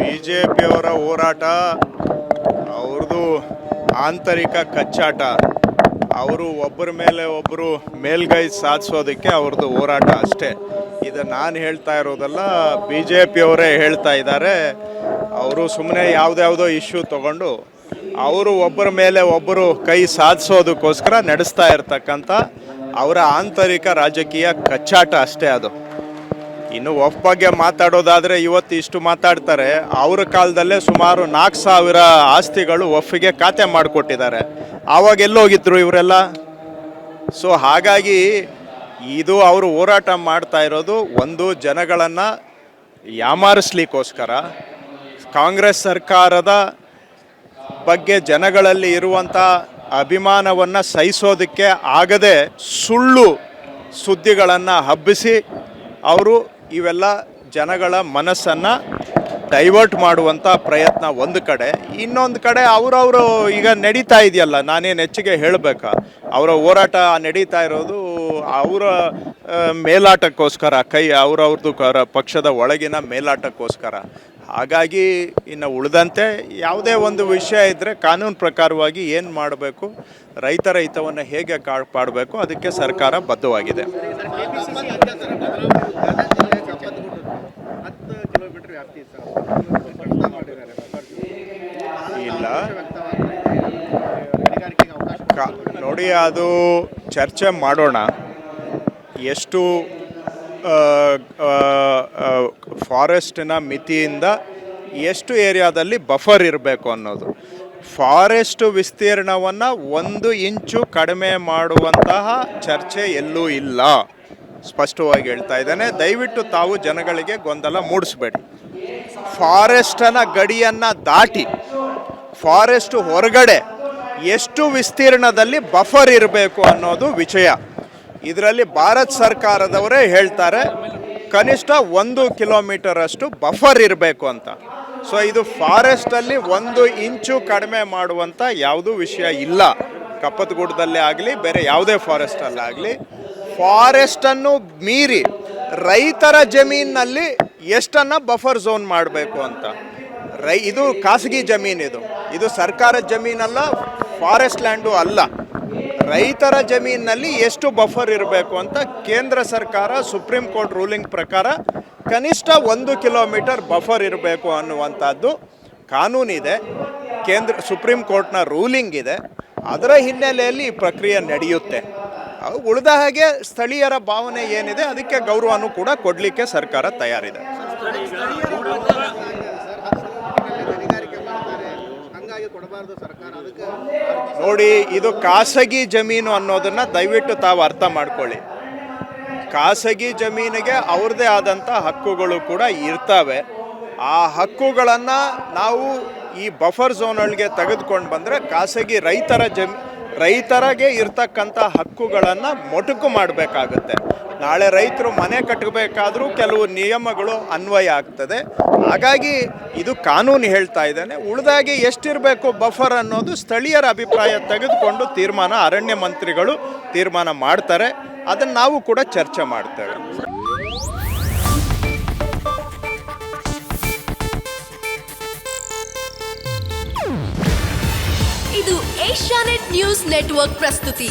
B J ಪಿಯವರ ಹೋರಾಟ ಅವ್ರದ್ದು ಆಂತರಿಕ ಕಚ್ಚಾಟ. ಅವರು ಒಬ್ಬರ ಮೇಲೆ ಒಬ್ಬರು ಮೇಲ್ಗೈ ಸಾಧಿಸೋದಕ್ಕೆ ಅವ್ರದ್ದು ಹೋರಾಟ ಅಷ್ಟೇ. ಇದು ನಾನು ಹೇಳ್ತಾ ಇರೋದಲ್ಲ ಬಿ ಜೆ ಪಿಯವರೇ ಹೇಳ್ತಾ ಇದ್ದಾರೆ ಅವರು ಸುಮ್ಮನೆ ಯಾವುದ್ಯಾವುದೋ ಇಶ್ಯೂ ತಗೊಂಡು, ಅವರು ಒಬ್ಬರ ಮೇಲೆ ಒಬ್ಬರು ಕೈ ಸಾಧಿಸೋದಕ್ಕೋಸ್ಕರ ನಡೆಸ್ತಾ ಇರ್ತಕ್ಕಂಥ ಅವರ ಆಂತರಿಕ ರಾಜಕೀಯ ಕಚ್ಚಾಟ ಅಷ್ಟೇ ಅದು. ಇನ್ನು ಒಫ್ ಬಗ್ಗೆ ಮಾತಾಡೋದಾದರೆ ಇವತ್ತು ಇಷ್ಟು ಮಾತಾಡ್ತಾರೆ. ಅವ್ರ ಕಾಲದಲ್ಲೇ ಸುಮಾರು ನಾಲ್ಕು ಸಾವಿರ ಆಸ್ತಿಗಳು ಒಫ್ಗೆ ಖಾತೆ ಮಾಡಿಕೊಟ್ಟಿದ್ದಾರೆ. ಆವಾಗ ಎಲ್ಲೋಗಿದ್ರು ಇವರೆಲ್ಲ? ಸೊ ಹಾಗಾಗಿ ಇದು ಅವರು ಹೋರಾಟ ಮಾಡ್ತಾ ಇರೋದು ಒಂದು ಜನಗಳನ್ನು ಯಾಮಾರಿಸ್ಲಿಕ್ಕೋಸ್ಕರ. ಕಾಂಗ್ರೆಸ್ ಸರ್ಕಾರದ ಬಗ್ಗೆ ಜನಗಳಲ್ಲಿ ಇರುವಂಥ ಅಭಿಮಾನವನ್ನು ಸಹಿಸೋದಕ್ಕೆ ಆಗದೆ ಸುಳ್ಳು ಸುದ್ದಿಗಳನ್ನು ಹಬ್ಬಿಸಿ, ಅವರು ಇವೆಲ್ಲ ಜನಗಳ ಮನಸ್ಸನ್ನು ಡೈವರ್ಟ್ ಮಾಡುವಂಥ ಪ್ರಯತ್ನ ಒಂದು ಕಡೆ. ಇನ್ನೊಂದು ಕಡೆ ಅವರವರು ಈಗ ನಡೀತಾ ಇದೆಯಲ್ಲ, ನಾನೇನು ಹೆಚ್ಚಿಗೆ ಹೇಳಬೇಕಾ? ಅವರ ಹೋರಾಟ ನಡೀತಾ ಇರೋದು ಅವರ ಮೇಲಾಟಕ್ಕೋಸ್ಕರ, ಕೈ ಅವರವ್ರದ್ದು ಪಕ್ಷದ ಒಳಗಿನ ಮೇಲಾಟಕ್ಕೋಸ್ಕರ. ಹಾಗಾಗಿ ಇನ್ನು ಉಳಿದಂತೆ ಯಾವುದೇ ಒಂದು ವಿಷಯ ಇದ್ದರೆ ಕಾನೂನು ಪ್ರಕಾರವಾಗಿ ಏನು ಮಾಡಬೇಕು ರೈತರ ಹಿತವನ್ನು ಹೇಗೆ ಕಾಪಾಡಬೇಕು, ಅದಕ್ಕೆ ಸರ್ಕಾರ ಬದ್ಧವಾಗಿದೆ. ನೋಡಿ ಅದು ಚರ್ಚೆ ಮಾಡೋಣ. ಎಷ್ಟು ಫಾರೆಸ್ಟಿನ ಮಿತಿಯಿಂದ ಎಷ್ಟು ಏರಿಯಾದಲ್ಲಿ ಬಫರ್ ಇರಬೇಕು ಅನ್ನೋದು. ಫಾರೆಸ್ಟ್ ವಿಸ್ತೀರ್ಣವನ್ನು ಒಂದು ಇಂಚು ಕಡಿಮೆ ಮಾಡುವಂತಹ ಚರ್ಚೆ ಎಲ್ಲೂ ಇಲ್ಲ. ಸ್ಪಷ್ಟವಾಗಿ ಹೇಳ್ತಾ ಇದ್ದೇನೆ. ದಯವಿಟ್ಟು ತಾವು ಜನಗಳಿಗೆ ಗೊಂದಲ ಮೂಡಿಸ್ಬೇಡಿ. ಫಾರೆಸ್ಟನ ಗಡಿಯನ್ನು ದಾಟಿ, ಫಾರೆಸ್ಟ್ ಹೊರಗಡೆ ಎಷ್ಟು ವಿಸ್ತೀರ್ಣದಲ್ಲಿ ಬಫರ್ ಇರಬೇಕು ಅನ್ನೋದು ವಿಷಯ. ಇದರಲ್ಲಿ ಭಾರತ ಸರ್ಕಾರದವರೇ ಹೇಳ್ತಾರೆ, ಕನಿಷ್ಠ ಒಂದು ಕಿಲೋಮೀಟರ್ ಅಷ್ಟು ಬಫರ್ ಇರಬೇಕು ಅಂತ. ಸೊ ಇದು ಫಾರೆಸ್ಟಲ್ಲಿ ಒಂದು ಇಂಚು ಕಡಿಮೆ ಮಾಡುವಂಥ ಯಾವುದೂ ವಿಷಯ ಇಲ್ಲ. ಕಪ್ಪತಗುಡ್ಡದಲ್ಲೇ ಆಗಲಿ, ಬೇರೆ ಯಾವುದೇ ಫಾರೆಸ್ಟಲ್ಲಾಗಲಿ ಫಾರೆಸ್ಟನ್ನು ಮೀರಿ ರೈತರ ಜಮೀನಿನಲ್ಲಿ ಎಷ್ಟನ್ನು ಬಫರ್ ಝೋನ್ ಮಾಡಬೇಕು ಅಂತ. ರೈ, ಇದು ಖಾಸಗಿ ಜಮೀನು ಇದು ಇದು ಸರ್ಕಾರದ ಜಮೀನಲ್ಲ ಫಾರೆಸ್ಟ್ ಲ್ಯಾಂಡು ಅಲ್ಲ. ರೈತರ ಜಮೀನಿನಲ್ಲಿ ಎಷ್ಟು ಬಫರ್ ಇರಬೇಕು ಅಂತ ಕೇಂದ್ರ ಸರ್ಕಾರ, ಸುಪ್ರೀಂ ಕೋರ್ಟ್ ರೂಲಿಂಗ್ ಪ್ರಕಾರ ಕನಿಷ್ಠ ಒಂದು ಕಿಲೋಮೀಟರ್ ಬಫರ್ ಇರಬೇಕು ಅನ್ನುವಂಥದ್ದು ಕಾನೂನಿದೆ. ಕೇಂದ್ರ, ಸುಪ್ರೀಂ ಕೋರ್ಟ್ನ ರೂಲಿಂಗ್ ಇದೆ. ಅದರ ಹಿನ್ನೆಲೆಯಲ್ಲಿ ಈ ಪ್ರಕ್ರಿಯೆ ನಡೆಯುತ್ತೆ. ಉಳಿದ ಹಾಗೆ ಸ್ಥಳೀಯರ ಭಾವನೆ ಏನಿದೆ ಅದಕ್ಕೆ ಗೌರವನೂ ಕೂಡ ಕೊಡಲಿಕ್ಕೆ ಸರ್ಕಾರ ತಯಾರಿದೆ ಗಣಿಗಾರಿಕೆ ಮಾಡ್ತಾರೆ ಹಂಗಾಗಿ ನೋಡಿ, ಇದು ಖಾಸಗಿ ಜಮೀನು ಅನ್ನೋದನ್ನ ದಯವಿಟ್ಟು ತಾವು ಅರ್ಥ ಮಾಡ್ಕೊಳ್ಳಿ. ಖಾಸಗಿ ಜಮೀನಿಗೆ ಅವ್ರದ್ದೇ ಆದಂಥ ಹಕ್ಕುಗಳು ಕೂಡ ಇರ್ತವೆ. ಆ ಹಕ್ಕುಗಳನ್ನು ನಾವು ಈ ಬಫರ್ ಝೋನೊಳಗೆ ತೆಗೆದುಕೊಂಡು ಬಂದರೆ ಖಾಸಗಿ ರೈತರ ಜಮಿ, ರೈತರಿಗೆ ಇರ್ತಕ್ಕಂಥ ಹಕ್ಕುಗಳನ್ನು ಮೊಟಕು ಮಾಡಬೇಕಾಗುತ್ತೆ. ನಾಳೆ ರೈತರು ಮನೆ ಕಟ್ಟಬೇಕಾದ್ರೂ ಕೆಲವು ನಿಯಮಗಳು ಅನ್ವಯ ಆಗ್ತದೆ. ಹಾಗಾಗಿ ಇದು ಕಾನೂನು ಹೇಳ್ತಾ ಇದ್ದಾನೆ. ಉಳಿದಾಗೆ ಎಷ್ಟಿರಬೇಕು ಬಫರ್ ಅನ್ನೋದು ಸ್ಥಳೀಯರ ಅಭಿಪ್ರಾಯ ತೆಗೆದುಕೊಂಡು ತೀರ್ಮಾನ ಅರಣ್ಯ ಮಂತ್ರಿಗಳು ತೀರ್ಮಾನ ಮಾಡ್ತಾರೆ. ಅದನ್ನು ನಾವು ಕೂಡ ಚರ್ಚೆ ಮಾಡ್ತೇವೆ ಇದು ಏಷ್ಯಾನೆಟ್ ನ್ಯೂಸ್ ನೆಟ್ವರ್ಕ್ ಪ್ರಸ್ತುತಿ.